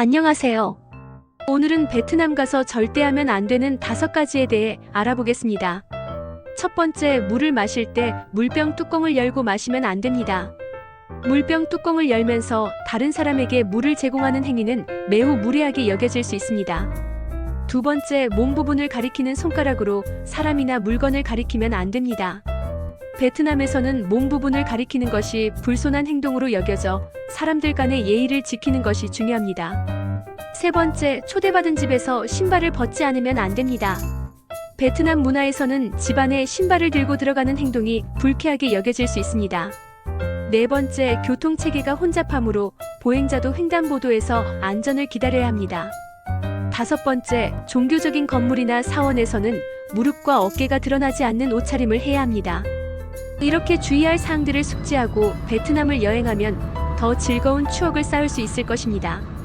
안녕하세요. 오늘은 베트남 가서 절대 하면 안 되는 다섯 가지에 대해 알아보겠습니다. 첫 번째, 물을 마실 때 물병 뚜껑을 열고 마시면 안 됩니다. 물병 뚜껑을 열면서 다른 사람에게 물을 제공하는 행위는 매우 무례하게 여겨질 수 있습니다. 두 번째, 몸 부분을 가리키는 손가락으로 사람이나 물건을 가리키면 안 됩니다. 베트남에서는 몸 부분을 가리키는 것이 불손한 행동으로 여겨져 사람들 간의 예의를 지키는 것이 중요합니다. 세 번째, 초대받은 집에서 신발을 벗지 않으면 안 됩니다. 베트남 문화에서는 집안에 신발을 들고 들어가는 행동이 불쾌하게 여겨질 수 있습니다. 네 번째, 교통 체계가 혼잡하므로 보행자도 횡단보도에서 안전을 기다려야 합니다. 다섯 번째, 종교적인 건물이나 사원에서는 무릎과 어깨가 드러나지 않는 옷차림을 해야 합니다. 이렇게 주의할 사항들을 숙지하고 베트남을 여행하면 더 즐거운 추억을 쌓을 수 있을 것입니다.